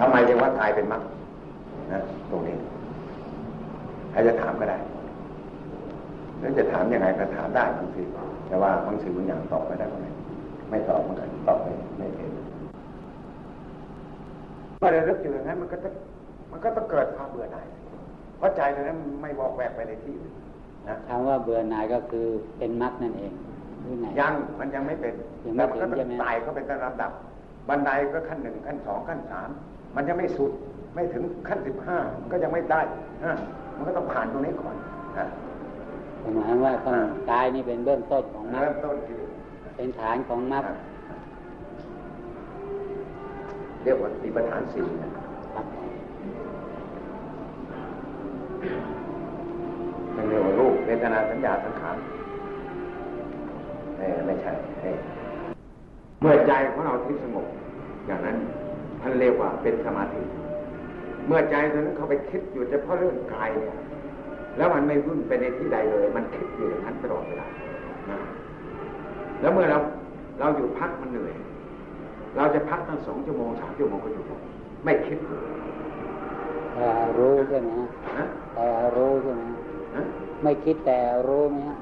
ทำไมจึงว่ากายเป็นมรรคนะตรงนี้ใครจะถามก็ได้แล้วจะถามยังไงก็ถามได้บางทีแต่ว่าบางสิ่งบางอย่างตอบไม่ได้ก็ไม่ไม่ตอบเหมือนกันตอบไม่ไม่เป็นเมื่อเราลึกอยู่อย่างนั้นมันก็จะมันก็ต้องเกิดความเบื่อหน่ายเพราะใจเรานั้นไม่บอกแวกไปในที่อื่นนะคำว่าเบื่อหน่ายก็คือเป็นมรรคนั่นเองหรือไงยังมันยังไม่เป็นยังไม่แต่มันก็ถึงต้อใช่ไหมงไต่เข้าไปตามลำดับ บันไดก็ขั้นหนึ่งขั้นสองขั้นสาม มันยังไม่สุดไม่ถึงขั้นสิบห้ามันก็ยังไม่ได้นะมันก็ต้องผ่านตรงนี้ก่อนนะหมายว่าต้องกายนี่เป็นเบื้องต้นของมรรเริ่คมต้นที่เป็นฐานของมรรคเรียกว่าติปฐานสี่นะครับมันเรียกว่ารูปเวทนาสัญญาสังขารเออไม่ใช่เออเมื่อใจของเราที่สงบอย่างนั้น ท่านเรียกว่าเป็นสมาธิ เมื่อใจตอนนั้นเขาไปคิดอยู่เฉพาะเรื่องกายเนี่ย แล้วมันไม่วุ่นไปในที่ใดเลย มันคิดอยู่อย่างนั้นตลอดเวลานะแล้วเมื่อเราเราอยู่พักมันเหนื่อย เราจะพักตั้งสองชั่วโมงสามชั่วโมงก็อยู่ได้ไม่คิดเลยแต่รู้ใช่ไหมฮะนะแต่รู้ใช่ไหมฮะนะไม่คิดแต่รู้ไหมฮะ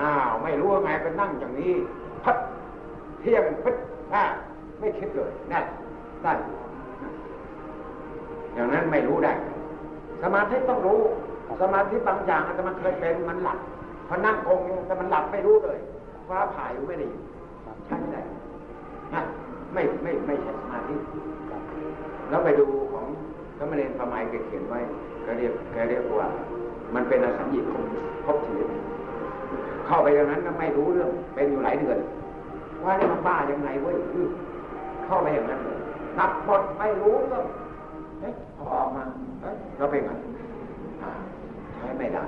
อ้าวไม่รู้ว่าไงก็นั่งอย่างนี้พัดเที่ยงพัดอ่าไม่คิดเลยนั่น ได้อย่างนั้นไม่รู้ได้ สมาธิต้องรู้ สมาธิบางอย่างอาจจะมันเคยเป็นมันหลับพอนั่งองค์เนี่ยแต่มันหลับไม่รู้เลยฟ้าผ่าอยู่ไม่ได้ยินใช่ไม่ได้ไม่ไม่ไม่ใช่สมาธิครับแล้วไปดูของสมณเณรประมาแกเขียนไว้ก็เรียกแกเรียกว่า มันเป็นอสัญญิตของภพชีวิตเข้าไปอย่างนั้นก็ไม่รู้เรื่อง เป็นอยู่หลายเดือน ว่านี่มันบ้ายังไงเว้ยเข้าไปอย่างนั้น เลยนับบทไม่รู้เรื่องเอ๊ะพอออกมาเอ๊ะเราเป็นไงใช้ไม่ได้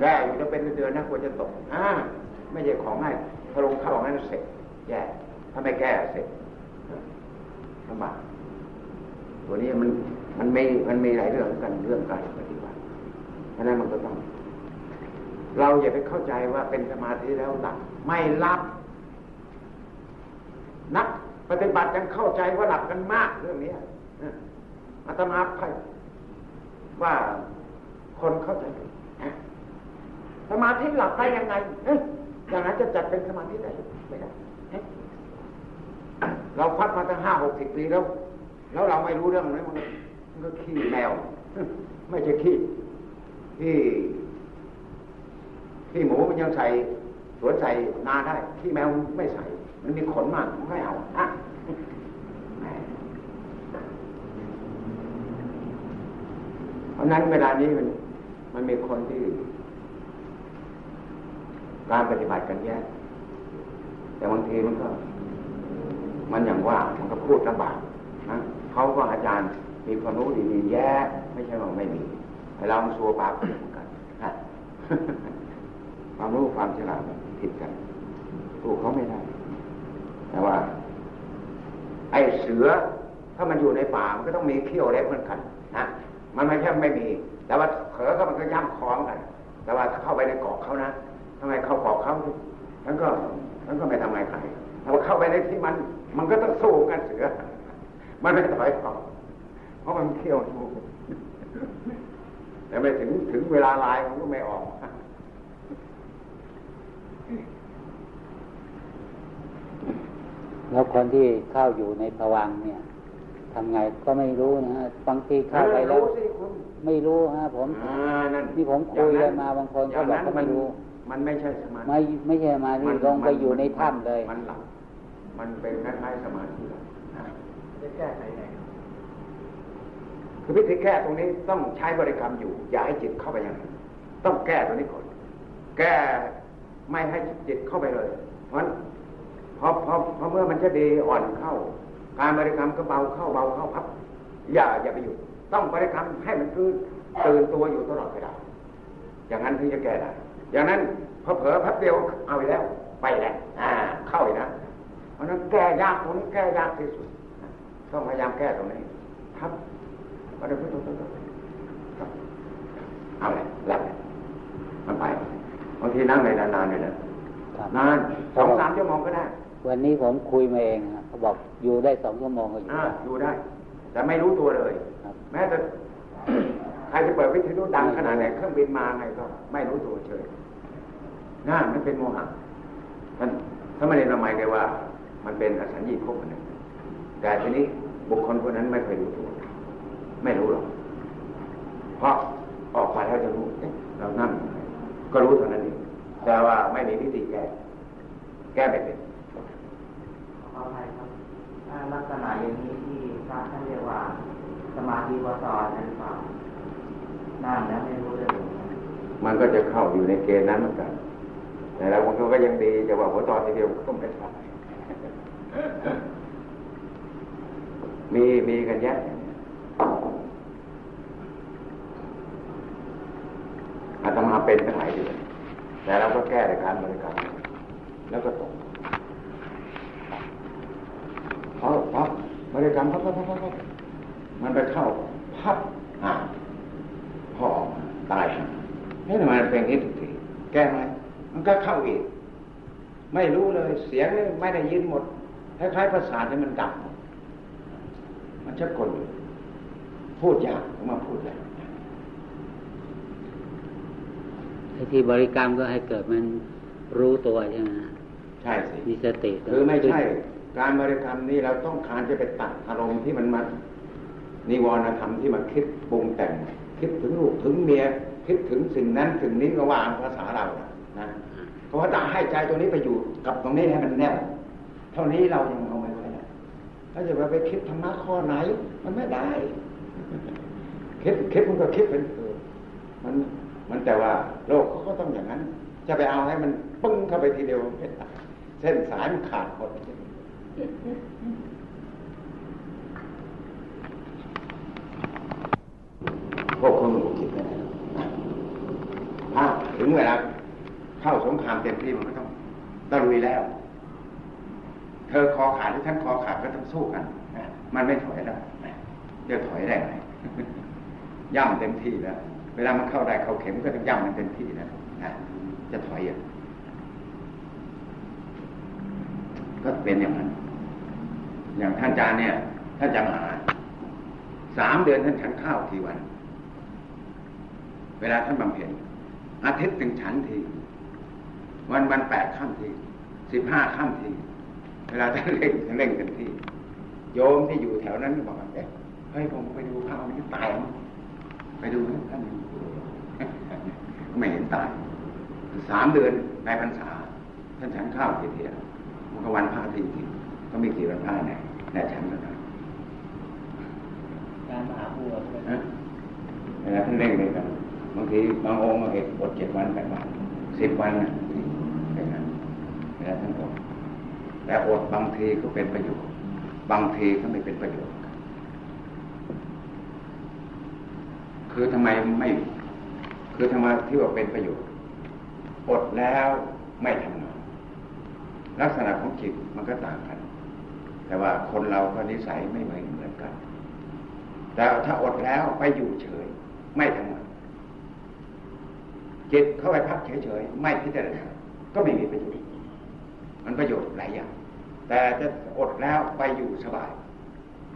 แก้อยู่จะเป็นเดือนนะควรจะตกอ่าไม่ใช่ของง่ายพอลงเข้าของนั้นเสร็จแย่ถ้าไม่แก้เสร็จลำบากตัวนี้มันมันไม่มันมีหลายเรื่องกันเรื่องการปฏิบัติเพราะฉะนั้นมันก็ต้อง เราอย่าไปเข้าใจว่าเป็นสมาธิแล้วหลับไม่หลับนัก ปฏิบัติยังเข้าใจว่าหลับกันมากเรื่องนี้อาตมาพยว่าคนเข้าใจผิดนะสมาธิหลับได้ยังไงอย่างนั้นจะจัดเป็นสมาธิได้หรือไม่ได้เราพัดมาตั้งห้าหกสิบปีแล้ว แล้วเราไม่รู้เรื่องนั้นมันก็มันก็ขี้แมว ไม่ใช่ขี้ที่ขี้หมูมันยังใส่สวนใส่นาได้ขี้แมวไม่ใส่ มันมีขนมากไม่เอาอะเพราะนั้นเวลานี้มันมันมีคนที่ การปฏิบัติกันแยะแต่บางทีมันก็ มันอย่างว่ามันก็พูดลำบากนะเขาก็อาจารย์มีความรู้ดีๆแย่ไม่ใช่ว่าไม่มีแต่เรามันสัวปากเหมือนกันความรู้ความฉลาดผิดกันสู้เขาไม่ได้ แต่ว่า ไอ้เสือถ้ามันอยู่ในป่ามันก็ต้องมีเขี้ยวเล็บเหมือนกันนะมันไม่ใช่ไม่มี แต่ว่าเผลอก็มันก็ย่ำคล้องกัน แต่ว่าถ้าเข้าไปในเกาะเขานะทำไมเข้าเกาะเขามันก็มันก็ไม่ทำไงใครแต่ว่าเข้าไปในที่มัน มันก็ต้องสู้กันเสือ มันไม่ถอยออกเพราะมันเขี้ยวสู้แต่ไม่ถึงถึงเวลาลายมันก็ไม่ออก แล้วคนที่เข้าอยู่ในภวังค์เนี่ยทำไงก็ไม่รู้นะฮะบางทีเข้าไปแล้วรู้สิคุณไม่รู้ฮะผมอ่านั่นนี่ผมคุยกันมาบางคนก็บอกเขาไม่รู้ มันไม่ใช่สมาธิไม่ไม่ใช่มาที่ลงไปอยู่ในถ้ำเลยมันหลับมันเป็นคล้ายๆสมาธิหลับนะจะแก้ไขไงคือวิธีแก้ตรงนี้ต้องใช้บริกรรมอยู่ อย่าให้จิตเข้าไปอย่างนั้นต้องแก้ตัวนี้ก่อนแก้ไม่ให้จิตเข้าไปเลย เพราะฉะนั้น พอพอพอเมื่อมันจะดีอ่อนเข้า การบริกรรมก็เบาเข้าเบาเข้าพับอย่าอย่าไปหยุดต้องบริกรรมให้มันคือตื่นตัวอยู่ตลอดเวลาอย่างนั้นถึงจะแก้ได้อย่างนั้นพอเผลอพับเดียวเอาไปแล้ว ไปแล้วอ่า เข้าอีกนะเพราะฉะนั้นแก้ยากตรงนี้แก้ยากที่สุดต้องพยายามแก้ตรงนี้ครับก็ได้พูดตรงๆครับเอาเลยหลับเลยมันไปบางทีนั่งเลยนานๆเลยนะครับนานสองสามชั่วโมงก็ได้ วันนี้ผมคุยมาเองฮะเขาบอกอยู่ได้สองชั่วโมงก็อยู่อ่าได้อยู่ได้ แต่ไม่รู้ตัวเลยครับแม้แต่ใครจะเปิดวิทยุดังขนาดไหนเครื่องบินมาไงก็ ไม่รู้ตัวเฉยน่ามันเป็นโมหะท่านถ้าไม่ได้ละไมเลยว่า มันเป็นอสัญญีภพอันหนึ่งแต่ทีนี้บุคคลคนนั้นไม่เคยรู้ตัว ไม่รู้หรอก เพราะออกมาแล้วจะรู้เอ๊ะเรานั่งยังไงก็รู้เท่านั้นเองแต่ว่าไม่มีวิธีแก้ แก้ไม่เป็นข ออภัยครับลักษณะอย่างนี้ที่พระท่านเรียกว่า สมาธิวสอนนั่นเปล่านั่นแล้วไม่รู้เรื่องเลยมันก็จะเข้าอยู่ในเกณฑ์นั้นเหมือนกันแต่แล้วบางคนก็ยังดีจะว่าหัวตอนทีเดียวก็ไม่ใช่มีมีกันแยะอางเนี้ยอาตมาเป็นตั้งหลายเดือนแต่เราก็แก้ในการบริกรรมแล้วก็ตกเพราะเพราะ บริกรรมพับพับพับพับมันไปเข้าพับอ่าพอออกมาตายห่านี่ทำไมมันเป็นอย่างนี้ทุกทีแก้ไหมมันก็เข้าอีก ไม่รู้เลยเสียงนี่ไม่ได้ยินหมดคล้ายๆประสาทที่มันดับหมดมันชักกลอยู่พูดยากผมมาพูดแล้วไอ้ที่บริกรรมก็ให้เกิดมันรู้ตัวใช่ไหมฮะใช่สิมีสติคือไม่ใช่ การบริกรรมนี้เราต้องการจะไปตัดอารมณ์ที่มันมานิวรณธรรมที่มาคิดปรุงแต่ง คิดถึงลูกถึงเมีย คิดถึงสิ่งนั้นสิ่งนี้ก็ว่าภาษาเรานะนะเพราะว่าต้องให้ใจตรงนี้ไปอยู่กับตรงนี้ให้มันแน่วเท่านี้เรายังเอาไม่ค่อยได้ถ้าจะไปคิดธรรมะข้อไหน มันไม่ได้ คิดคิดมันก็คิดเป็นเออมันมันแต่ว่าโลกเขาก็ต้องอย่างนั้น จะไปเอาให้มันปึ้งเข้าไปทีเดียวเส้นสายมันขาดหมด พวกคนมันก็คิดไม่ได้หรอกถ้าถึงเวลาเข้าสงครามเต็มที่มันก็ต้องตะลุยแล้ว เธอคอขาดหรือฉันคอขาดก็ต้องสู้กันนะมันไม่ถอยแล้วจะถอยได้ไงย่ำเต็มที่แล้ว เวลามันเข้าได้เข้าเข็มก็ต้องย่ำมันเต็มที่แล้วนะจะถอยอะก็เป็นอย่างนั้น อย่างท่านอาจารย์เนี่ย ท่านจำอาหารสามเดือนท่านฉันข้าวทีวัน เวลาท่านบำเพ็ญอาทิตย์ถึงฉันที วันวันแปดข้ามทีสิบห้าข้ามที เวลาท่านเร่งท่านเร่งเต็มที่โยมที่อยู่แถวนั้นบอกว่าเอ๊ะเฮ้ยผมไปดูข้าวนี้ตายมั้ไปดูนะท่านไม่เห็นตายสามเดือนในพรรษาท่านฉันข้าวทีเดียวมันก็วันพระทีทีก็มีกี่วันพระไห นแต่ฉันก็ได้การมหาบัวใช่ไหมนะเวลาท่านเร่งเลยกันบางทีบางองค์ก็เห็นอดเจ็ดวันแปดวันสิบวันนะเป็นนั้นเวลาท่านอดแต่อดบางทีก็เป็นประโยชน์ บางทีก็ไม่เป็นประโยชน์ คือทำไมไม่ คือทำไมที่ว่าเป็นประโยชน์ อดแล้วไม่ทำงานลักษณะของจิตมันก็ต่างกัน แต่ว่าคนเราก็นิสัยไม่เหมือนเหมือนกัน แต่ถ้าอดแล้วไปอยู่เฉย ไม่ทำงานจิตเข้าไปพักเฉยๆไม่พิจารณาก็ไม่มีประโยชน์ มันประโยชน์หลายอย่าง แต่จะอดแล้วไปอยู่สบาย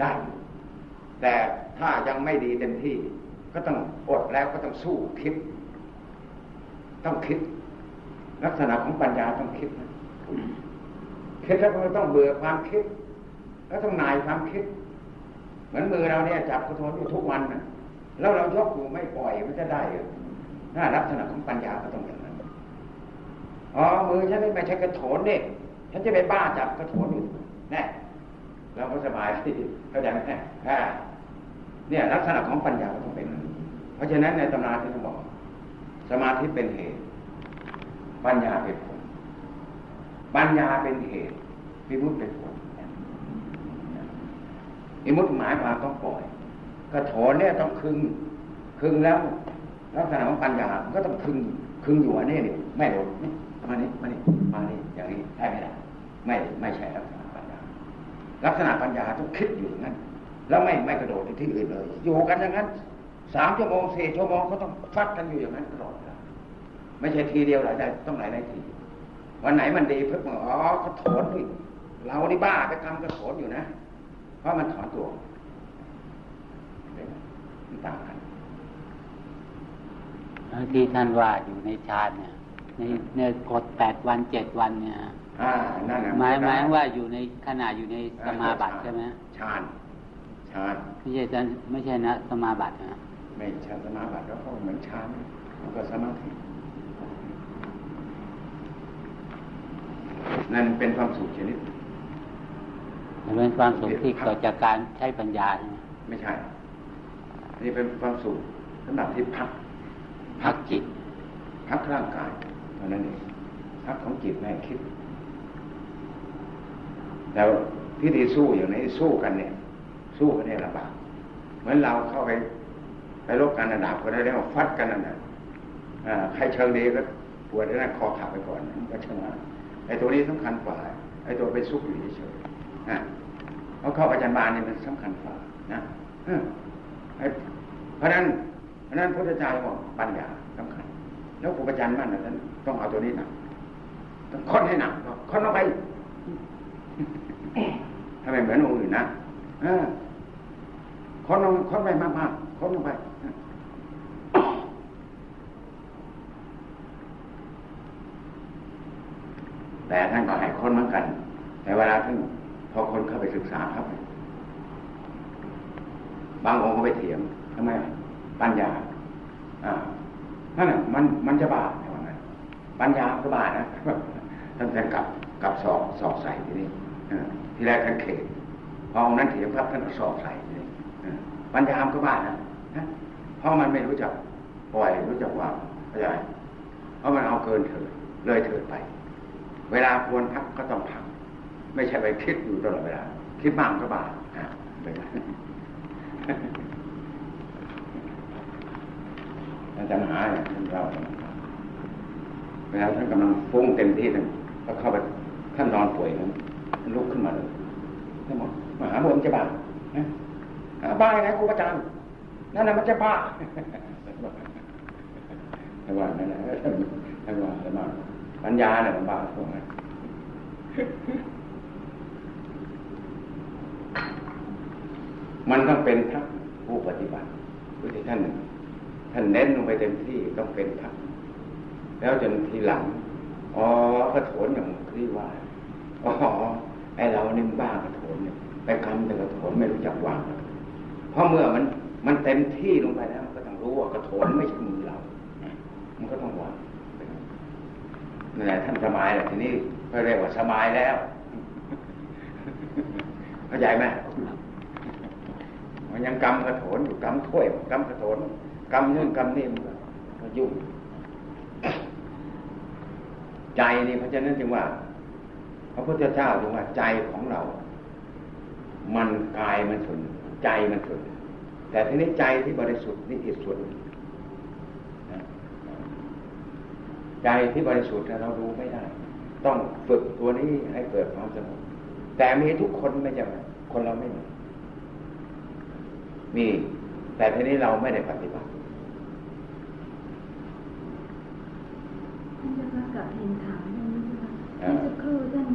ได้ แต่ถ้ายังไม่ดีเต็มที่ ก็ต้องอดแล้วก็ต้องสู้คิด ต้องคิด ลักษณะของปัญญาต้องคิดนะคิดแล้วมันต้องเบื่อความคิด แล้วต้องนายความคิด เหมือนมือเราเนี่ยจับกระโถนอยู่ทุกวันนะแล้วเรายกอยู่ไม่ปล่อยมันจะได้เหรอน่าลักษณะของปัญญาก็ต้องอย่างนั้นอ๋อมือฉันไม่ใช่กระโถนเนี่ยฉันจะไปบ้าจับกระโถนอยู่แน่เราก็สบายเข้าใจไหมอ่เนี่ยลักษณะของปัญญาก็ต้องเป็นเพราะฉะนั้นในตำราที่เขาบอก สมาธิเป็นเหตุ ปัญญาเป็นผลปัญญาเป็นเหตุวิมุตติเป็นผล วิมุติหมายความต้องปล่อยกระโถนเนี่ยต้องคึงคึงแล้วลักษณะของปัญญามันก็ต้องคึงคึงอยู่อันนี้นี่ไม่หลดมานี่มานี่มานี่อย่างนี้ได้ไม่ได้ไม่ไม่ใช่ลักษณะปัญญา ลักษณะปัญญาต้องคิดอยู่อย่างนั้น แล้วไม่ไม่กระโดดไปที่อื่นเลย อยู่กันอย่างนั้นสามชั่วโมงสี่ชั่วโมงก็ต้องฟัดกันอยู่อย่างนั้นตลอดไม่ใช่ทีเดียวหลายได้ต้องหลายหลายทีวันไหนมันดีเพิ่งอ๋อกระโถนนี่เรานี่บ้าไปทำกระโถนอยู่นะ เพราะมันถอนตัวมันต่างกันที่ท่านว่าอยู่ในฌานเนี่ยในในกฎแปดวันเจ็ดวันเนี่ยอ่านั่นแหละหมายหมายว่าอยู่ในขณะอยู่ในสมาบัติใช่ไหมฌานฌานไม่ใช่จะไม่ใช่นะสมาบัตินะไม่ฌานสมาบัติแล้วก็เหมือนฌานมันก็สมาธินั่นเป็นความสุขชนิด มันเป็นความสุขที่เกิดจากการใช้ปัญญาใช่ไหมไม่ใช่ นี่เป็นความสุขสำหรับที่พัก พักจิต พักร่างกายเท่านั้นเองพักของจิตไม่ให้คิด แล้วพิธีสู้อย่างนี้สู้กันเนี่ย สู้กันเนี่ยลำบากเหมือนเราเข้าไปไปรบกันระดับคนได้แล้วฟัดกันนั่นน่ะอ่าใครเชิงดีก็ปวดแล้วคอขาดไปก่อนมันก็ชนะไอ้ตัวนี้สำคัญกว่าไอ้ตัวไปสู้อยู่เฉยๆนะ เพราะเข้าอาจารย์บาลเนี่ยมันสำคัญกว่านะเพราะนั้นเพราะนั้นพุทธเจ้าบอกปัญญาสำคัญ แล้วครูประจันมั่นนะท่านต้องเอาตัวนี้หนักต้องค้นให้หนักค้นลงไปทำไมเหมือนองค์อื่นนะอค้นลงค้นไปมากๆค้นลงไปแต่ท่านก็ให้ค้นเหมือนกัน แต่เวลาท่าน พอคนเข้าไปศึกษาครับ บางองค์ก็ไปเถียงทำไมปัญญา อ่านั่นแหละมันมันจะบาปในวันนั้นปัญญาก็บาปนะท่านท่านกลับกลับสอบสอบใส่ทีนี้ทีแรกท่านเขตพอองค์นั้นเถียงครับท่านก็สอบใส่ทีนี้ปัญญาก็บาปนะเพราะมันไม่รู้จักปล่อยรู้จักวางเข้าใจไหมเพราะมันเอาเกินเถิดเลยเถิดไป เวลาควรพักก็ต้องพัก ไม่ใช่ไปคิดอยู่ตลอดเวลาคิดมากก็บาปอะเป็นอาจารย์หาเนี่ยท่านเล่าให้ฟังเวลาท่านกำลังฟุ้งเต็มที่ท่านก็เข้าไปท่านนอนป่วยนั้นท่านลุกขึ้นมาเลยท่านบอกมหาบุญจะบ้านะบ้ายไงครูอาจารย์นั่นน่ะมันจะบ้าท่านว่านั่นแหละท่านว่าท่านว่าปัญญาเนี่ยมันบ้าพวกนั้น มันต้องเป็นทั้งผู้ปฏิบัติผู้ที่ท่านท่านเน้นลงไปเต็มที่ต้องเป็นธรรมแล้วจนทีหลังอ๋อกระโถนอย่างที่ว่าอ๋อไอเรานี่มบ้ากระโถนเนี่ยไปกำแต่กระโถนไม่รู้จักวางเพราะเมื่อมันมันเต็มที่ลงไปแล้วมันก็ต้องรู้ว่ากระโถนไม่ใช่มือเรา มันก็ต้องวางนั่นแหละท่านสบายแหละทีนี้ก็เรียกว่าสบายแล้วเข้าใจไหม มันยังกำกระโถนอยู่กำถ้วยกำกระโถนกำนู่นกำนี่มันก็ยุ่งใจนี่เพราะฉะนั้นจึงว่า พระพุทธเจ้าจึงว่าใจของเรา มันกายมันส่วนใจมันส่วนแต่ทีนี้ใจที่บริสุทธิ์นี่อีกส่วนใจที่บริสุทธิ์เราดูไม่ได้ ต้องฝึกตัวนี้ให้เกิดความสงบแต่มีทุกคนไม่ใช่ไหมคนเราไม่มี มี แต่ทีนี้เราไม่ได้ปฏิบัติท่านเจ้าค่ะกับเรียนถามท่านนี้ใช่ไหมอ่าเมื่อสักครู่ท่าน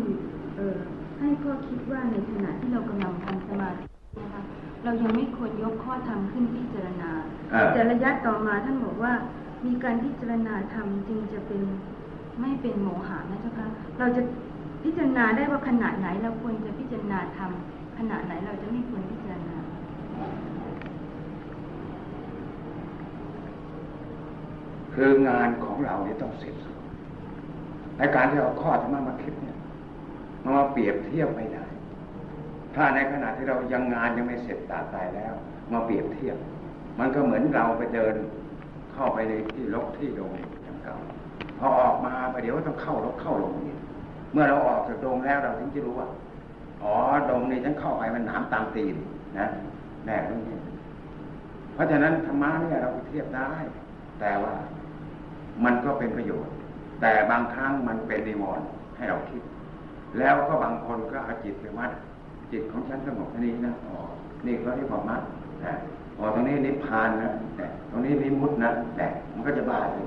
เอ่อให้ข้อคิดว่าในขณะที่เรากำลังทำสมาธินะคะเรายังไม่ควรยกข้อธรรมขึ้นพิจารณาอ่าแต่ระยะต่อมาท่านบอกว่ามีการพิจารณาธรรมจึงจะเป็นไม่เป็นโมหะนะเจ้าค่ะเราจะพิจารณาได้ว่าขณะไหนเราควรจะพิจารณาธรรมขณะไหนเราจะไม่ควรพิจารณา คืองานของเราเนี่ยต้องเสร็จสมในการที่เอาข้อธรรมะมาคิดเนี่ยมันมาเปรียบเทียบไม่ได้ ถ้าในขณะที่เรายังงานยังไม่เสร็จตาตายแล้ว มาเปรียบเทียบ มันก็เหมือนเราไปเดิน เข้าไปในที่รกที่โดงอย่างเก่าพอออกมาไปเดี๋ยวต้องเข้ารกเข้าลงนี่เมื่อเราออกจากโดงแล้วเราถึงจะรู้ว่าอ๋อโดงนี้ฉันเข้าไปมันหนามตามตีนนะแน่ตรงนี้เพราะฉะนั้นธรรมะเนี่ยเราไปเทียบได้ แต่ว่า มันก็เป็นประโยชน์ แต่บางครั้งมันเป็นนิวรณ์ให้เราคิด แล้วก็บางคนก็เอาจิตไปมัด จิตของฉันสงบท่านี้นะอ๋อนี่ก็ที่ผมมัดนะอ๋อตรงนี้นิพพานนะแต่ตรงนี้นิมุตนะแต่มันก็จะบ้าเลย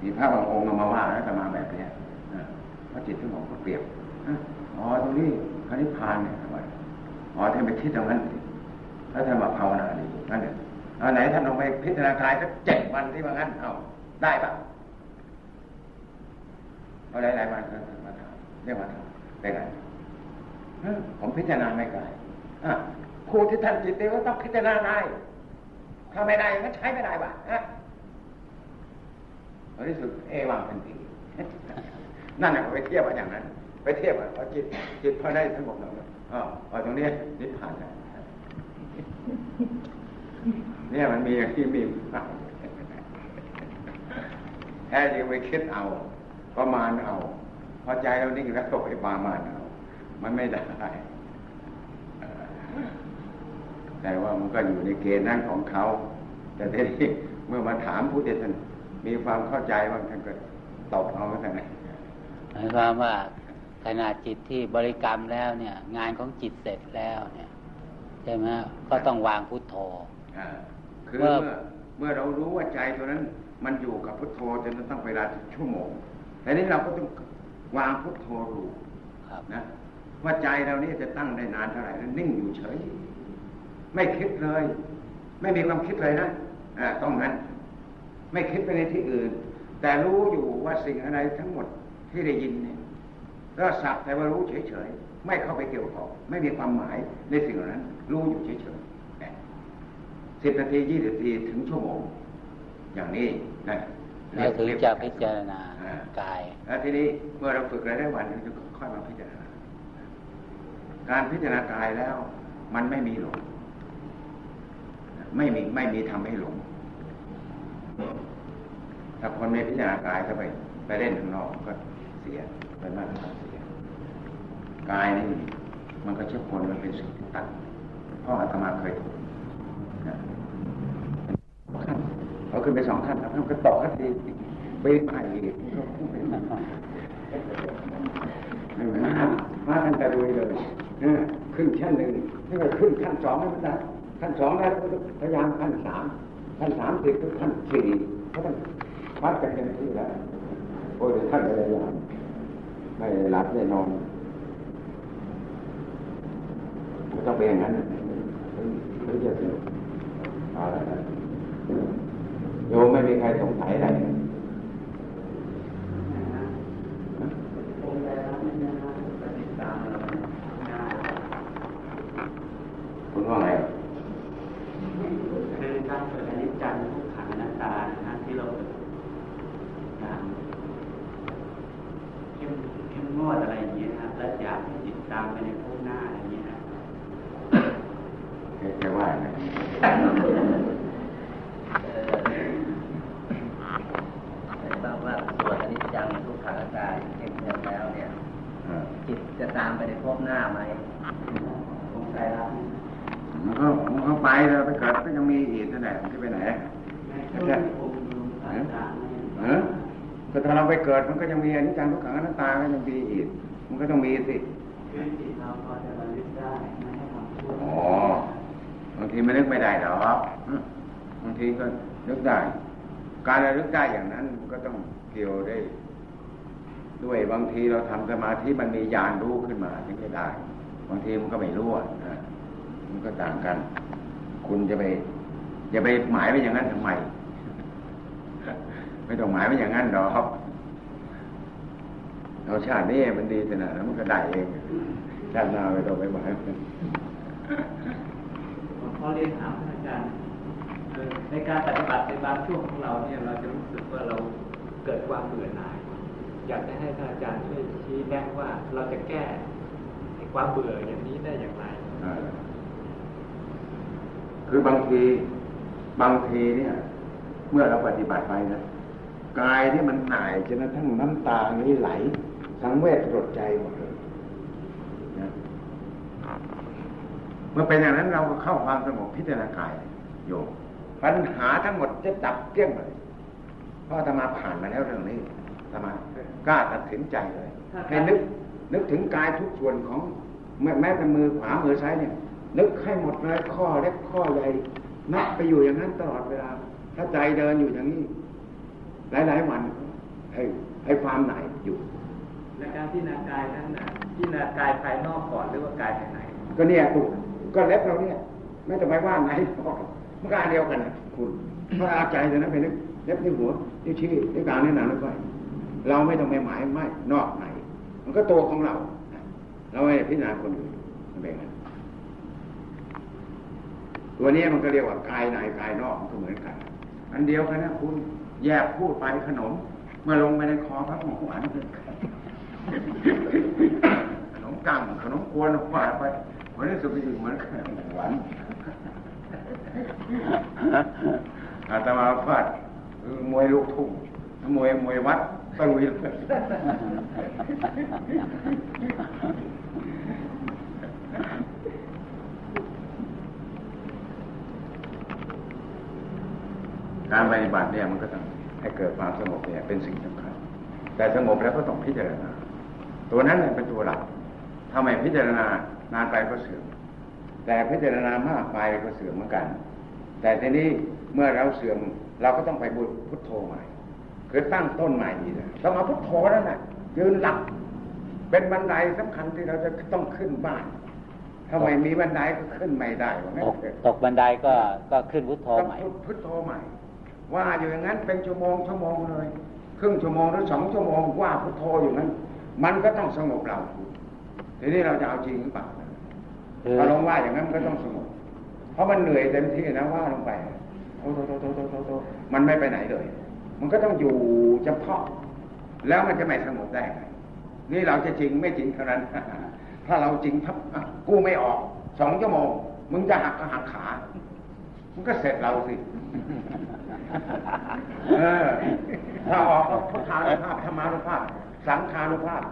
มีพระบางองค์มาว่าแล้วแต่มาแบบเนี้ยนะเพราะจิตสงบก็เปรียบนะอ๋อตรงนี้พระนิพพานเนี่ยทำไมอ๋อท่านไปคิดตรงนั้นสิแล้วท่านมาภาวนาดีนั่นเนี่ย เอาไหนท่านลองไปพิจารณากายสักเจ็ดวันที่ว่างั้น เอาได้ปะเอาหลายๆวันก็มาถามเรียกมาถามเป็นไงผมพิจารณาไม่กายครูที่ท่านจิตเดียวก็ต้องพิจารณาได้ถ้าไม่ได้ก็ใช้ไม่ได้ปะฮะในที่สุดเอวังทันทีนั่นแหละไปเทียบกันอย่างนั้น ไปเทียบกันพอจิตจิตพอได้สงบแล้วอ๋อพอตรงนี้นิพพานแล้ว เนี่ยมันมีอย่างที่มีแท้จริงไปคิดเอา ประมาณเอาพอใจเรานิ่งแล้วก็ไปประมาณเอา มันไม่ได้ แต่ว่ามันก็อยู่ในเกณฑ์นั่นของเขา แต่ทีนี้เมื่อมาถามผู้ที่ท่านมีความเข้าใจว่าท่านก็ตอบเอาแต่ไหนหมายความว่าขณะจิตที่บริกรรมแล้วเนี่ย งานของจิตเสร็จแล้วเนี่ย ใช่ไหมก็ต้องวางพุทโธอ่า คือเมื่เมื่ออเมื่อเรารู้ว่าใจตัวนั้น มันอยู่กับพุทโธจนต้องเวลาชั่วโมงแต่นี้เราก็ต้องวางพุทโธรู้ครับนะว่าใจเรานี่จะตั้งได้นานเท่าไหร่แล้วนิ่งอยู่เฉย ไม่คิดเลย ไม่มีความคิดเลยนะอ่าต้องนั้น ไม่คิดไปในที่อื่น แต่รู้อยู่ว่าสิ่งอะไรทั้งหมดที่ได้ยินเนี่ยก็สักแต่ว่ารู้เฉยๆไม่เข้าไปเกี่ยวข้องไม่มีความหมายในสิ่งเหล่านั้น รู้อยู่เฉยๆ สิบนาทียี่สิบนาทีถึงชั่วโมง อย่างนี้นะแล้วถึงจะพิจารณาอ่กายแล้วทีนี้เมื่อเราฝึกหลายๆวันเราจะค่อยมาพิจารณา การพิจารณากายแล้ว มันไม่มีหลงไม่มีไม่มีทำให้หลงถ้าคนไม่พิจารณากายก็ไป ไปเล่นข้างนอกก็เสียไปมากก็เสียกายนี่มันก็เชื่อคนมันเป็นสิ่งที่ตั้งพ่ออาตมาเคยถูกนะขั้น เขาขึ้นไปสองขั้นแล้วมันก็ตกขั้นทีไปใหม่อีกไปใหม่ไม่เหมือนมาท่านจะรวยเลยขึ้นชั้นหนึ่งนี่ก็ขึ้นขั้นสองแล้วนะขั้นสองแล้ก็ต้องพยายามขั้นสามขั้นสามติดก็ขั้นสี่ก็ต้องวัดกันเต็มที่แล้วโอ้ยท่านพยายามไม่หลับไม่นอนก็ต้องเป็นอย่างนั้นถึงจะสนุกเอาละไร โยมไม่มีใครสงสัยอะไร องค์ใจรักนี่นะครับปฏิตามเราง่าย คุณว่าไง คือการเกิดอนิจจังทุกขังอนัตตานะที่เราอ่าเข้มเข้มงวดอะไรอย่างเงี้ยนะครับและอยากให้จิตตามไปในภพหน้าอะไรอย่างเงี้ยนะ แกแกว่าไง ทราบว่าส่วนอนิจจังทุกขังอนัตตาเห็นแล้วเนี่ย เออ จิตจะตามไปในภพหน้าไหม องค์ใจรักนี่ มันก็มันก็ไปแล้วไปเกิดก็ยังมีอีกนั่นแหละมันจะไปไหน ในช่วงที่องค์ดูต่างๆนี่ เออแต่ถ้าเราไปเกิดมันก็ยังมีอนิจจังทุกขังอนัตตาก็ยังมีอีก มันก็ต้องมีสิคือจิตเราพอจะระลึกได้ไม่ให้ทำชั่วอ๋อบางทีมันนึกไม่ได้หรอกอืมบางทีก็นึกได้ การระลึกได้อย่างนั้นมันก็ต้องเกี่ยวได้ ด้วยบางทีเราทำสมาธิมันมีญาณรู้ขึ้นมาถึงจะได้ บางทีมันก็ไม่รู้อะนะมันก็ต่างกัน คุณจะไปอย่าไปหมายไว้อย่างนั้นทำไม ไม่ต้องหมายไว้อย่างนั้นหรอก เราชาตินี้มันดีขนาดนั้นมันก็ได้เองชาติหน้าไม่ต้องไปหมายมันผมขอเรียนถามท่านอาจารย์เอ่อในการปฏิบัติในบางช่วงของเราเนี่ยเราจะรู้สึกว่าเราเกิดความเบื่อหน่าย อยากจะให้ท่านอาจารย์ช่วยชี้แนะว่าเราจะแก้ไอ้ความเบื่ออย่างนี้ได้อย่างไรอ่าคือบางทีบางทีเนี่ย เมื่อเราปฏิบัติไปนะกายที่มันหน่ายจนกระทั่งน้ำตานี้ไหล สังเวชสลดใจหมดเลยนะเมื่อเป็นอย่างนั้นเราก็เข้าความสงบพิจารณากายโยมปัญหาทั้งหมดจะดับเกลี้ยงเลยเพราะอาตมาผ่านมาแล้วเรื่องนี้อาตมากล้าตัดสินใจเลยให้นึก นึกถึงกายทุกส่วนของแม้แม้แต่มือขวามือซ้ายเนี่ย นึกให้หมดเลยข้อเล็กข้อใหญ่นับไปอยู่อย่างนั้นตลอดเวลา ถ้าใจเดินอยู่อย่างนี้ หลายๆวันให้ให้ความหน่ายอยู่ และการพิจารณากายนั้นนะพิจารณากายภายนอกก่อนหรือว่ากายภายในก็เนี่ยปุ๊บก็เล็บเราเนี่ย ไม่ต้องไปว่าไหนบอกมันก็อันเดียวกันนะคุณเพราะอาใจแต่นั้นไปนึกเล็บนิ้วหัวนิ้วชี้นิ้วกลางนิ้วนางนิ้วก้อยเราไม่ต้องไปหมายไม่นอกไหน มันก็ตัวของเรา เราไม่พิจารณาคนอื่นมันเป็นไงนตัวนี้มันก็เรียกว่ากายในกายนอกมันก็เหมือนกัน อันเดียวกันนะคุณแยกพูดไปขนม เมื่อลงไปในคอพระของหวานเลย ขนมกังขนมกวนหวานไปวันนี้สุดไปอยู่เหมือนขนมหวานอาตมาฟาดมวยลูกทุ่งมวยมวยวัดตะลุยการปฏิบัติเนี่ยมันก็ต้องให้เกิดความสงบเนี่ยเป็นสิ่งสำคัญ แต่สงบแล้วก็ต้องพิจารณา ตัวนั้นเนี่ยเป็นตัวหลักถ้าไม่พิจารณานานไปก็เสื่อม แต่พิจารณามากไปก็เสื่อมเหมือนกัน แต่ทีนี้เมื่อเราเสื่อมเราก็ต้องไปบุพุทโธใหม่ คือตั้งต้นใหม่ดีนะต้องเอาพุทโธแล้วนะยืนหลับเป็นบันไดสำคัญที่เราจะต้องขึ้นบ้านถ้าไม่มีบันไดก็ขึ้นไม่ได้ว่างั้นตกเถอะตกบันไดก็ก็ขึ้นพุทโธต้องใหม่พุทโธใหม่ ว่าอยู่อย่างนั้นเป็นชั่วโมงชั่วโมงเลย ครึ่งชั่วโมงหรือสองชั่วโมงว่าพุทโธอยู่นั้น มันก็ต้องสงบเราทีนี้เราจะเอาจริงหรือเปล่าคือถ้าลงว่าอย่างนั้นมันก็ต้องสงบ เพราะมันเหนื่อยเต็มที่นะว่าลงไปโตโตโตโตโตโตโตมันไม่ไปไหนเลย มันก็ต้องอยู่เฉพาะ แล้วมันจะไม่สงบได้ไงนี่เราจะจริงไม่จริงเท่านั้น ถ้าเราจริงทับอะกูไม่ออกสองชั่วโมงมึงจะหักก็หักขา มันก็เสร็จเราสิเออถ้าออกก็พุทธานุภาพธรรมานุภาพ สังขานุภาพ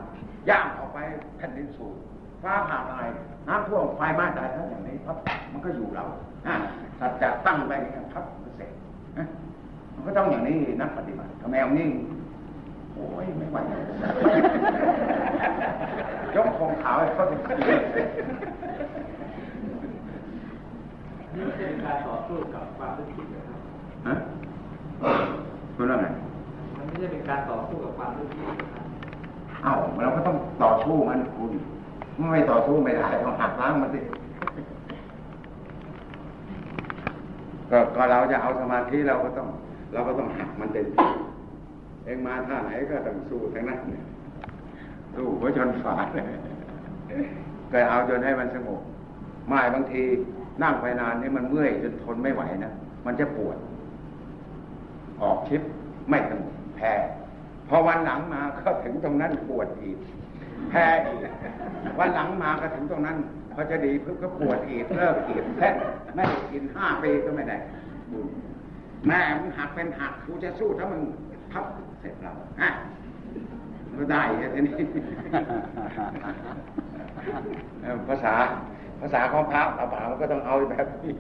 ย่างออกไปแผ่นดินสูงฟ้าผ่าอะไรน้ำท่วมไฟไหม้ตายทั้งอย่างนี้พับมันก็อยู่เราอะสัจจะตั้งไปอย่างนี้พับมันเสร็จมันก็ต้องอย่างนี้นักปฏิบัติทำไมเอานิ่งโอ้ยไม่ไหวยกคงขาวให้เขาถึงนี่เป็นการต่อสู้กับความรู้คิดนะครับฮะคุณว่าไงมันไม่ใช่เป็นการต่อสู้กับความรู้คิดนะครับ เอ้าเราก็ต้องต่อสู้มันคุณไม่ต่อสู้ไม่ได้ต้องหักล้างมันสิก็ก็เราจะเอาสมาธิเราก็ต้อง เราก็ต้องหักมันเต็มเองมาท่าไหนก็ต้องสู้ทั้งนั้นสู้หัวชนฝาเลยก็เอาจนให้มันสงบไม่บางทีนั่งไปนานนี่มันเมื่อยจนทนไม่ไหวนะมันจะปวด ออกชิปไม่สงบแพ้ พอวันหลังมาก็ถึงตรงนั้นปวดอีกแพ้อีกวันหลังมาก็ถึงตรงนั้นพอจะดีเพิ่ก็ปวดอีกเลิกอีกแพ้ไม่ได้กินห้าปีก็ไม่ได้บุญแม่มึงหักเป็นหักกูจะสู้ถ้ามึงพับเสร็จเราอะก็ได้ทีนี้ภาษาภาษาของพระเอาบ่ามันก็ต้องเอาแบบนี้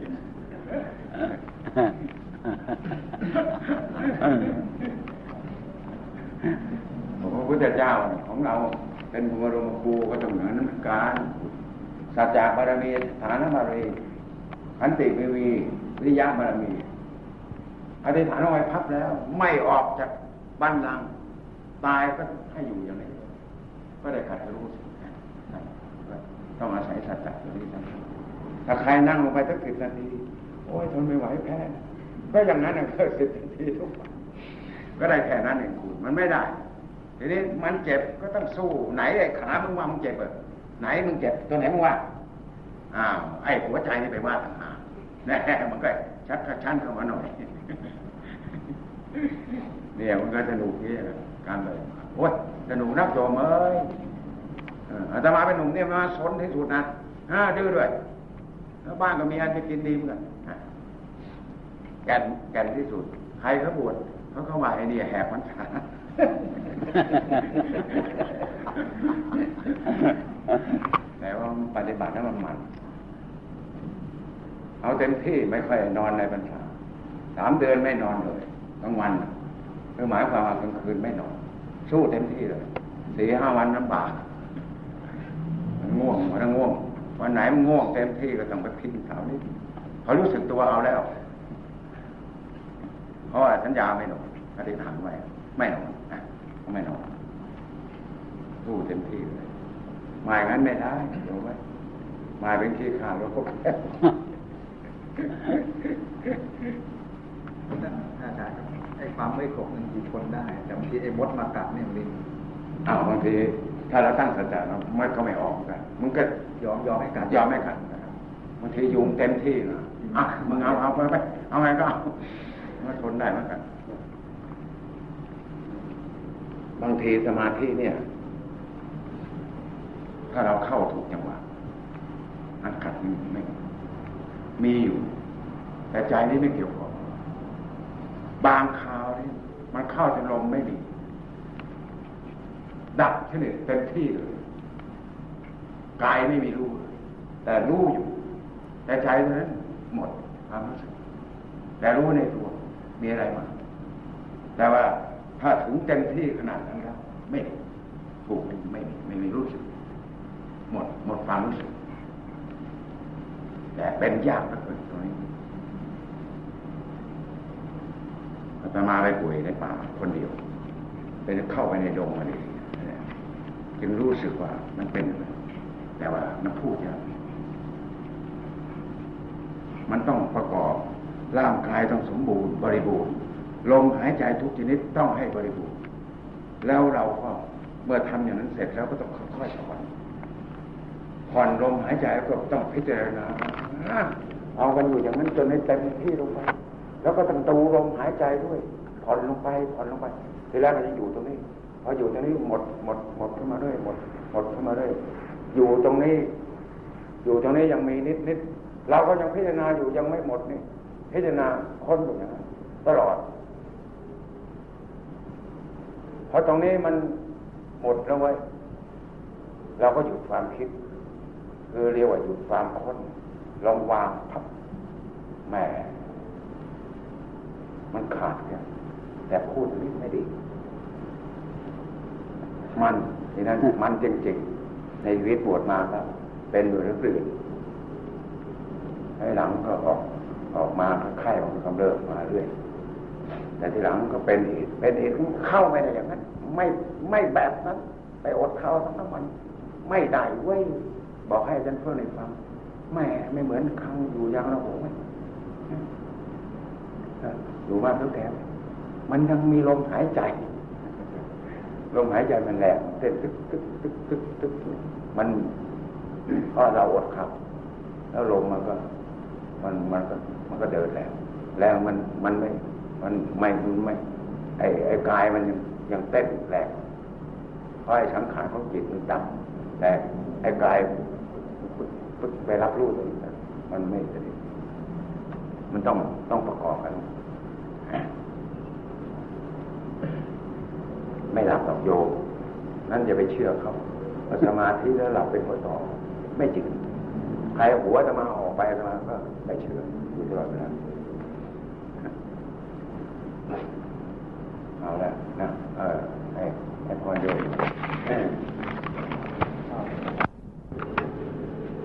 พระพุทธเจ้าของเราเป็นพระบรมครูก็ต้องเหนือนั้นเหมือนกันสัจจะบารมีฐานบารมีขันติวิวีวิริยะบารมีอธิษฐานเอาไว้พับแล้ว ไม่ออกจากบ้านลัง ตายก็ให้อยู่อย่างนี้ก็ได้ขัดรู้สิต้องอาศัยสัจจะตัวนี้สำคัญถ้าใครนั่งลงไปสักสิบนาทีโอ้ยทนไม่ไหวแพ้ก็อย่างนั้นน่ะก็สิบนาทีทุกวัน ก็ได้แค่นั้นเองคุณมันไม่ได้ ทีนี้มันเจ็บก็ต้องสู้ไหนไอ้ขามึงว่ามึงเจ็บเหรอไหนมึงเจ็บตัวไหนมึงว่าอ้าวไอ้หัวใจนี่ไปว่าต่างหากน่มันก็ชัดกระชั้นเข้ามาหน่อยเนี่ยมันก็สนุกที่การเลยโอ้ยสนุกนักโยมเอ้ยเอาตมาเป็นหนุ่มเนี่ยมาสนที่สุดนะฮะดื้อด้วยแล้วบ้านก็มีอันจะกินดีเหมือนกันแก่นแก่นที่สุดใครเขาบวช เขาเข้ามาไอ้นี่แหกมันขาแต่ว่าปฏิบัติแล้วมันมัน เอาเต็มที่ไม่ค่อยนอนในบรรษาสามเดือนไม่นอนเลยกลางวันคือหมายความว่ากลางคืนไม่นอน สู้เต็มที่เลยสี่ห้าวันลำบากมันง่วงมันง่วง วันไหนมันง่วงเต็มที่ก็ต้องไปพิงเขานี่เขารู้สึกตัวเอาแล้ว เพราะว่าสัญญาไม่นอนอธิษฐานไว้ไม่นอนอะไม่นอนสู้เต็มที่เลยมาอย่างนั้นไม่ได้ดูไว้มาเป็นขี้ขาดแล้วก็แพ้อาจารย์ครับไอ้ความไม่โกรธมันกี่คนได้แต่บางทีไอ้มดมากัดเนี่ยลิงอ้าวบางทีถ้าเราตั้งสัจจะเรามันก็ไม่ออกกันมันก็ยอมยอมให้กัดยอมไม่ขัดนะครับบางทียุงเต็มที่นะอะมึงเอาเอาไปไปเอาไงก็เอา มันทนได้เหมือนกัน บางทีสมาธิเนี่ย ถ้าเราเข้าถูกจังหวะอันขัดมันไม่มีอยู่ แต่ใจนี้ไม่เกี่ยวข้องบางคราวนี่มันเข้าจนลมไม่ดีดับชนิดเต็มที่เลยกายไม่มีรู้ แต่รู้อยู่ แต่ใจเท่านั้นหมดความรู้สึกแต่รู้ในตัว มีอะไรมา แต่ว่าถ้าถึงเต็มที่ขนาดนั้นแล้วไม่ถูกไม่มีไม่มีรู้สึก หมดหมดความรู้สึก แต่เป็นยากเหลือเกินตรงนี้อาตมาไปป่วยในป่าคนเดียวเป็นเข้าไปในดงมาดีจึงรู้สึกว่ามันเป็นอย่างนั้นแต่ว่ามันพูดยากมันต้องประกอบ ร่างกายต้องสมบูรณ์บริบูรณ์ลมหายใจทุกชนิดต้องให้บริบูรณ์ แล้วเราก็เมื่อทำอย่างนั้นเสร็จแล้วก็ต้องค่อยๆผ่อนผ่อนลมหายใจแล้วก็ต้องพิจารณาเอากันอยู่อย่างนั้นจนให้เต็มที่ลงไป แล้วก็ต้องดูลมหายใจด้วย ผ่อนลงไปผ่อนลงไปทีแรกมันจะอยู่ตรงนี้พออยู่ตรงนี้หมดหมดหมดขึ้นมาเรื่อยหมดหมดขึ้นมาเรื่อยอยู่ตรงนี้ อยู่ตรงนี้ยังมีนิดนิดเราก็ยังพิจารณาอยู่ยังไม่หมดนี่ พิจารณาค้นอยู่อย่างนั้นตลอด เพอตรงนี้มันหมดแล้วไว้ยเราก็หยุดความคิด คือเรียกว่าหยุดความค้นลองวางพับแหมมันขาดกันแต่พูดนี้ไม่ดี มันที่นั้นมันจริงๆ ในชีวิตบวชมาแล้วเป็นอยู่เรื่อยๆให้หลังก็ออก ออกมาไข้ของกำเริบมาเรื่อย แต่ทีหลังก็เป็นเหตุเป็นเหตุเข้าไม่ได้อย่างนั้น ไม่ไม่แบบนั้น ไปอดเข้าทั้งวันไม่ได้เว้ยบอกให้อาฉันเพื่อนในฟังแม่ไม่เหมือนครั้งอยู่ยางระโหงอยู่มากทุกแถวมันยังมีลมหายใจ ลมหายใจมันแรงเต้นตึกตึกตึกตึกตึกมันเพราะเราอดขับ แล้วลมมันก็ มันมันก็ มันก็เดินแล้ว แล้วมันมันไม่ มันไม่มันไม่ ไอ้ไอ้กายมันยังยังเต้นแรงเพราะไอ้สังขารของจิตมันต่ำแต่ไอ้กายไปรับรู้ตรงนี้มันไม่สนิทมันต้องต้องประกอบกันไม่หลับหลับโยมนั่นอย่าไปเชื่อเขาว่าสมาธิแล้วหลับเป็นคนต่อ ไม่จริง ใครหัวจะมาออกไปจะมาก็ ไม่เชื่ออยู่ตลอดเวลาเอาละนะเออให้ให้พรโยม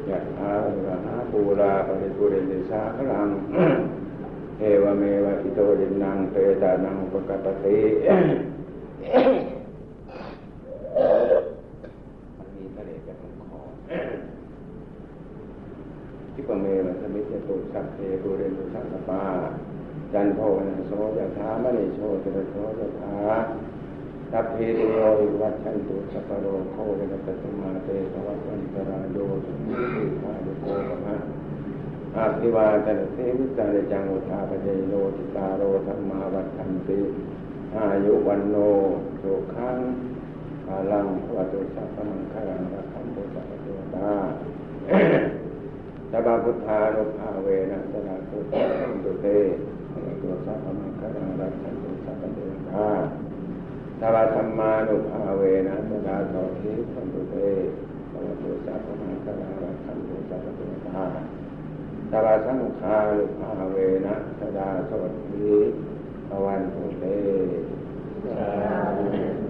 ยะถาวะหาปูราปริปุเรนติสาคลังเอวเมวะอิโตดินังเตตานังปกปติมีทะเลจากลำคอ ที่ปะเมวะสมิจตุสัพเพปุเรนตุสัพพะจันโทนะโสยถามณีโชติระโสยถาตัพเพติโยวิวัชชันตุสัพโรโควินัสสมาเตภวัตวันตราโยสุขิติภาลุโกภะอาภิวาทนเสวิจารจังอุทาปเจโนติตาโรธรรมาวัฏันติอายุวันโนสุขังพลังวัตุสัพพังคารังรักขันตุสัพพเทวตา ตบาพุทธานุภาเวนะสนาตุสัพพันตุเตตุสัพพมังคารังรักขันตุสัพพเทวตาตบาธรรมานุภาเวนะสนาโสทิสันตุเตตุสัพพมังคารังรักขันตุสัพพเทวตาตบาสังขารุภาเวนะสดาสวัสดีภวันตุเตสาธุ